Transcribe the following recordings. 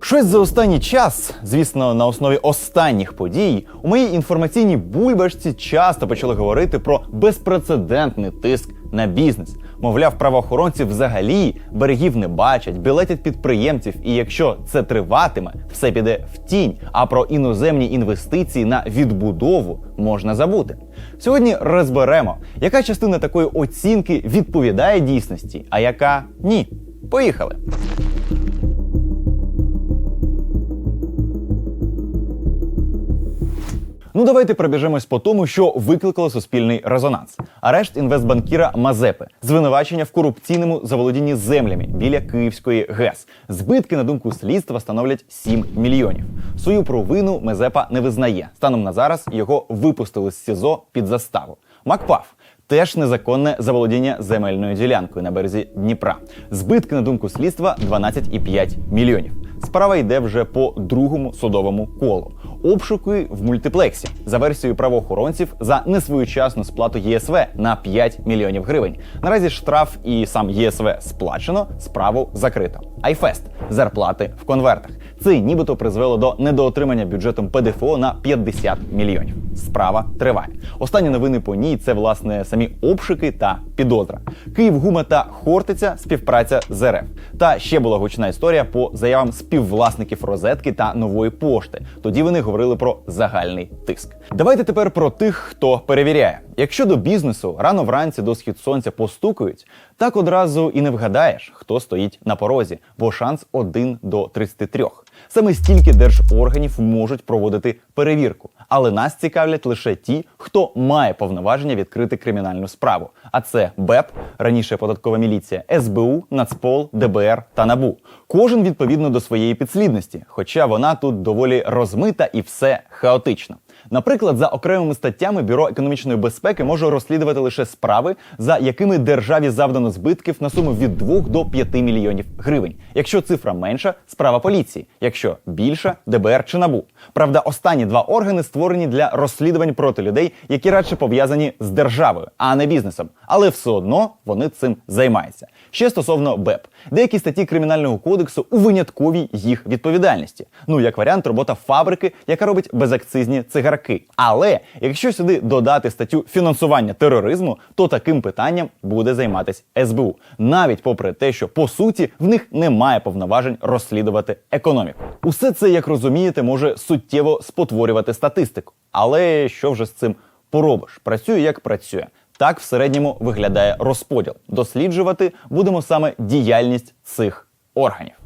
Щось за останній час, звісно, на основі останніх подій, у моїй інформаційній бульбашці часто почали говорити про безпрецедентний тиск на бізнес. Мовляв, правоохоронці взагалі берегів не бачать, білетять підприємців, і якщо це триватиме, все піде в тінь. А про іноземні інвестиції на відбудову можна забути. Сьогодні розберемо, яка частина такої оцінки відповідає дійсності, а яка ні. Поїхали. Ну, давайте пробіжимось по тому, що викликало суспільний резонанс. Арешт інвестбанкіра Мазепи, звинувачення в корупційному заволодінні землями біля Київської ГЕС. Збитки, на думку слідства, становлять 7 мільйонів. Свою провину Мазепа не визнає. Станом на зараз його випустили з СІЗО під заставу. Макпав. Теж незаконне заволодіння земельною ділянкою на березі Дніпра. Збитки, на думку слідства, 12,5 мільйонів. Справа йде вже по другому судовому колу. Обшуки в мультиплексі за версією правоохоронців за несвоєчасну сплату ЄСВ на 5 мільйонів гривень. Наразі штраф і сам ЄСВ сплачено, справу закрито. Айфест зарплати в конвертах. Це нібито призвело до недоотримання бюджетом ПДФО на 50 мільйонів. Справа триває. Останні новини по ній це власне самі обшуки та підозра. Київгума та Хортиця співпраця з РФ. Та ще була гучна історія по заявам співвласників розетки та нової пошти. Тоді вони говорили про загальний тиск. Давайте тепер про тих, хто перевіряє. Якщо до бізнесу рано вранці до схід сонця постукають, так одразу і не вгадаєш, хто стоїть на порозі, бо шанс 1 до 33. Саме стільки держорганів можуть проводити перевірку, але нас цікавлять лише ті, хто має повноваження відкрити кримінальну справу. А це БЕП, раніше податкова міліція, СБУ, Нацпол, ДБР та НАБУ. Кожен відповідно до своєї підслідності, хоча вона тут доволі розмита і все хаотично. Наприклад, за окремими статтями Бюро економічної безпеки може розслідувати лише справи, за якими державі завдано збитків на суму від 2 до 5 мільйонів гривень. Якщо цифра менша, справа поліції, якщо більша ДБР чи НАБУ. Правда, останні два органи створені для розслідувань проти людей, які радше пов'язані з державою, а не бізнесом. Але все одно вони цим займаються. Ще стосовно БЕП, деякі статті кримінального кодексу у винятковій їх відповідальності. Ну як варіант, робота фабрики, яка робить безакцизні цигарки. Але якщо сюди додати статтю фінансування тероризму, то таким питанням буде займатися СБУ, навіть попри те, що по суті в них немає повноважень розслідувати економіку. Усе це, як розумієте, може суттєво спотворювати статистику. Але що вже з цим поробиш? Працює як працює. Так в середньому виглядає розподіл. Досліджувати будемо саме діяльність цих органів.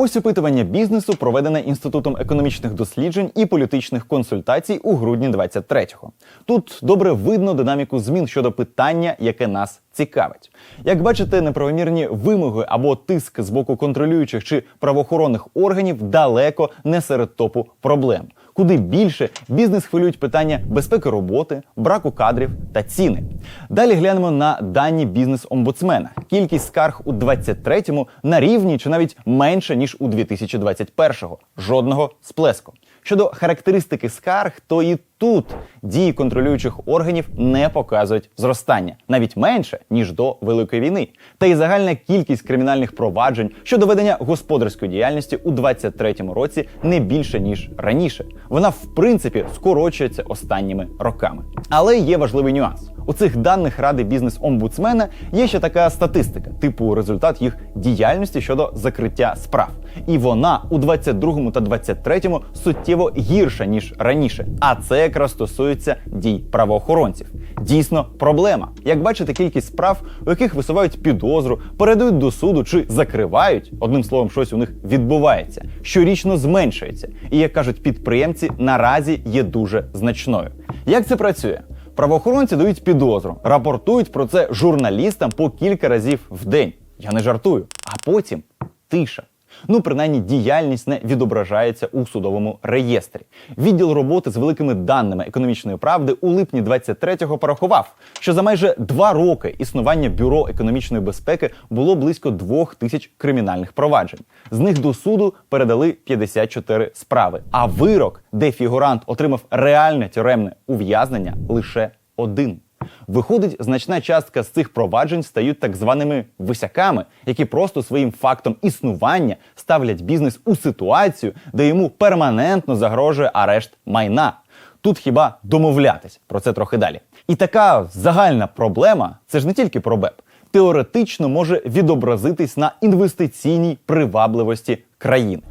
Ось опитування бізнесу, проведене інститутом економічних досліджень і політичних консультацій у грудні 23-го. Тут добре видно динаміку змін щодо питання, яке нас цікавить. Як бачите, неправомірні вимоги або тиск з боку контролюючих чи правоохоронних органів далеко не серед топу проблем. Куди більше бізнес хвилюють питання безпеки роботи, браку кадрів та ціни. Далі глянемо на дані бізнес-омбудсмена. Кількість скарг у 23-му на рівні чи навіть менше ніж у 2021-го. Жодного сплеску. Щодо характеристики скарг, то і тут дії контролюючих органів не показують зростання, навіть менше ніж до великої війни. Та й загальна кількість кримінальних проваджень щодо ведення господарської діяльності у 2023 році не більше ніж раніше. Вона в принципі скорочується останніми роками. Але є важливий нюанс. У цих даних ради бізнес-омбудсмена є ще така статистика, типу результат їх діяльності щодо закриття справ. І вона у 22-му та 23-му суттєво гірша ніж раніше. А це якраз стосується дій правоохоронців. Дійсно, проблема. Як бачите, кількість справ, у яких висувають підозру, передають до суду чи закривають, одним словом, щось у них відбувається, щорічно зменшується. І як кажуть підприємці, наразі є дуже значною. Як це працює? Правоохоронці дають підозру, рапортують про це журналістам по кілька разів в день. Я не жартую. А потім тиша. Ну, принаймні, діяльність не відображається у судовому реєстрі. Відділ роботи з великими даними економічної правди у липні 23-го порахував, що за майже два роки існування бюро економічної безпеки було близько двох тисяч кримінальних проваджень. З них до суду передали 54 справи. А вирок, де фігурант отримав реальне тюремне ув'язнення, лише один. Виходить, значна частка з цих проваджень стають так званими висяками, які просто своїм фактом існування ставлять бізнес у ситуацію, де йому перманентно загрожує арешт майна. Тут хіба домовлятись про це трохи далі. І така загальна проблема це ж не тільки про БЕП. Теоретично може відобразитись на інвестиційній привабливості країни.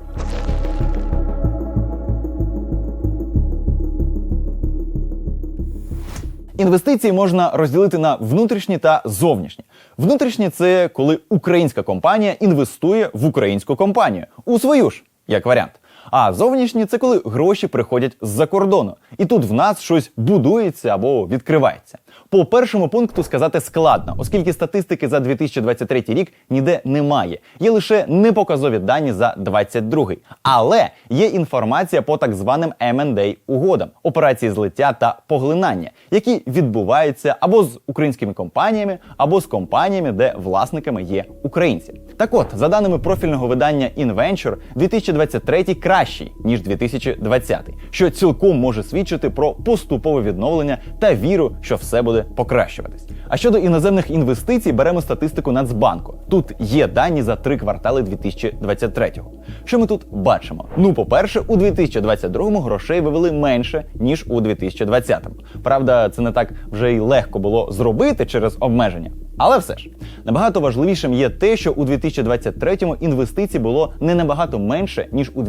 Інвестиції можна розділити на внутрішні та зовнішні. Внутрішні це коли українська компанія інвестує в українську компанію у свою ж, як варіант. А зовнішні це коли гроші приходять з-за кордону, і тут в нас щось будується або відкривається. По першому пункту сказати складно, оскільки статистики за 2023 рік ніде немає. Є лише непоказові дані за 2022. Але є інформація по так званим M&A угодам, операції злиття та поглинання, які відбуваються або з українськими компаніями, або з компаніями, де власниками є українці. Так от, за даними профільного видання InVenture, 2023 кращий ніж 2020, що цілком може свідчити про поступове відновлення та віру, що все буде покращуватись. А щодо іноземних інвестицій, беремо статистику Нацбанку. Тут є дані за три квартали 2023-го. Що ми тут бачимо? Ну, по-перше, у 2022-му грошей вивели менше ніж у 2020-му. Правда, це не так вже й легко було зробити через обмеження. Але все ж набагато важливішим є те, що у 2023-му інвестицій було не набагато менше ніж у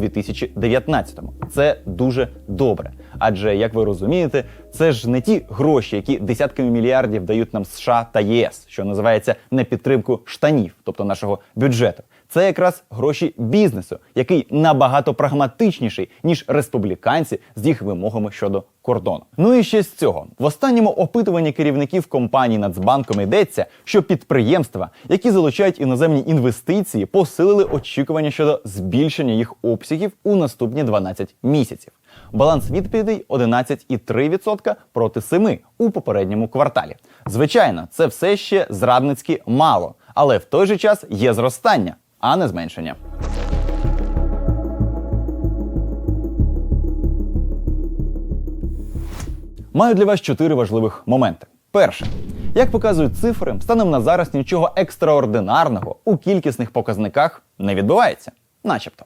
2019-му. Це дуже добре. Адже, як ви розумієте, це ж не ті гроші, які десятками мільярдів дають нам США та ЄС, що називається на підтримку штанів, тобто нашого бюджету. Це якраз гроші бізнесу, який набагато прагматичніший ніж республіканці з їх вимогами щодо кордону. Ну і ще з цього в останньому опитуванні керівників компаній Нацбанком йдеться, що підприємства, які залучають іноземні інвестиції, посилили очікування щодо збільшення їх обсягів у наступні 12 місяців. Баланс відповідей 11,3% проти 7% у попередньому кварталі. Звичайно, це все ще зрадницьки мало, але в той же час є зростання, а не зменшення. Маю для вас чотири важливих моменти. Перше, як показують цифри, станом на зараз нічого екстраординарного у кількісних показниках не відбувається, начебто.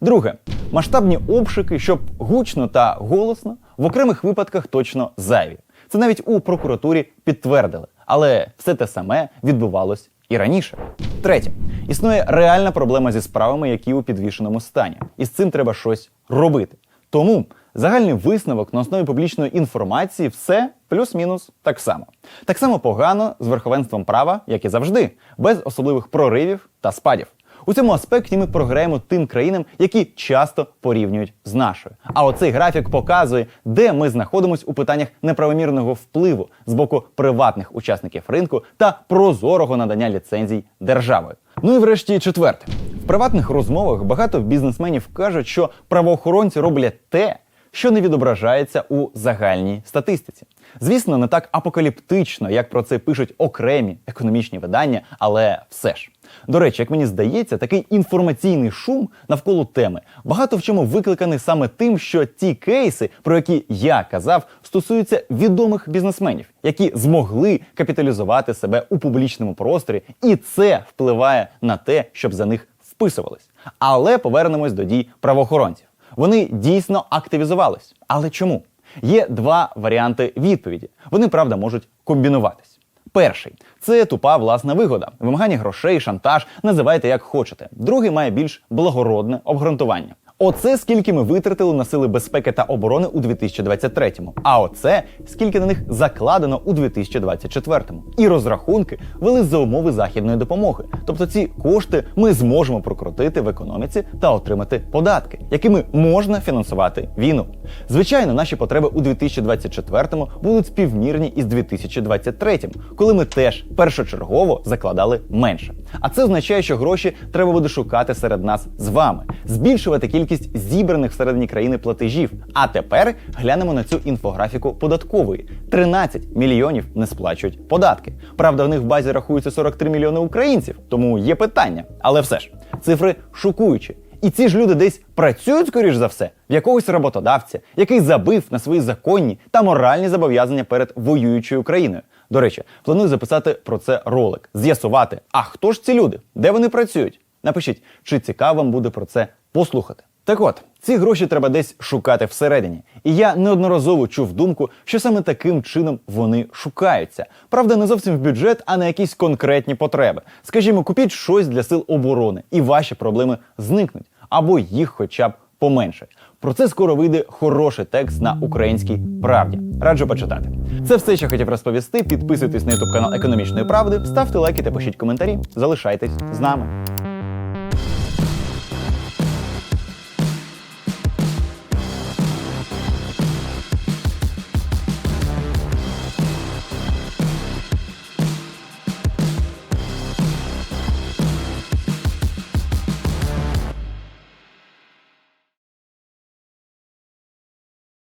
Друге, масштабні обшуки, щоб гучно та голосно, в окремих випадках точно зайві. Це навіть у прокуратурі підтвердили, але все те саме відбувалось і раніше. Третє, існує реальна проблема зі справами, які у підвішеному стані, і з цим треба щось робити. Тому загальний висновок на основі публічної інформації все плюс-мінус так само. Так само погано з верховенством права, як і завжди, без особливих проривів та спадів. У цьому аспекті ми програємо тим країнам, які часто порівнюють з нашою. А оцей графік показує, де ми знаходимося у питаннях неправомірного впливу з боку приватних учасників ринку та прозорого надання ліцензій державою. Ну і врешті четверте. В приватних розмовах багато бізнесменів кажуть, що правоохоронці роблять те, що не відображається у загальній статистиці. Звісно, не так апокаліптично, як про це пишуть окремі економічні видання, але все ж. До речі, як мені здається, такий інформаційний шум навколо теми багато в чому викликаний саме тим, що ті кейси, про які я казав, стосуються відомих бізнесменів, які змогли капіталізувати себе у публічному просторі, і це впливає на те, щоб за них вписувались. Але повернемось до дій правоохоронців. Вони дійсно активізувались. Але чому? Є два варіанти відповіді. Вони правда можуть комбінуватись. Перший це тупа власна вигода, вимагання грошей, шантаж, називайте як хочете. Другий має більш благородне обґрунтування. Оце скільки ми витратили на сили безпеки та оборони у 2023-му. А оце скільки на них закладено у 2024-му. І розрахунки вели за умови західної допомоги. Тобто ці кошти ми зможемо прокрутити в економіці та отримати податки, якими можна фінансувати війну. Звичайно, наші потреби у 2024-му будуть співмірні із 2023-м, коли ми теж першочергово закладали менше. А це означає, що гроші треба буде шукати серед нас з вами, збільшувати кількість зібраних всередині країни платежів. А тепер глянемо на цю інфографіку податкової: 13 мільйонів не сплачують податки. Правда, в них в базі рахується 43 мільйони українців, тому є питання. Але все ж цифри шокуючі. І ці ж люди десь працюють, скоріш за все, в якогось роботодавця, який забив на свої законні та моральні зобов'язання перед воюючою країною. До речі, планую записати про це ролик, з'ясувати, а хто ж ці люди, де вони працюють. Напишіть, чи цікаво вам буде про це послухати. Так от, ці гроші треба десь шукати всередині. І я неодноразово чув думку, що саме таким чином вони шукаються. Правда, не зовсім в бюджет, а на якісь конкретні потреби. Скажімо, купіть щось для сил оборони, і ваші проблеми зникнуть, або їх хоча б поменше. Про це скоро вийде хороший текст на українській правді. Раджу почитати. Це все, що хотів розповісти. Підписуйтесь на ютуб канал Економічної правди, ставте лайки та пишіть коментарі. Залишайтесь з нами.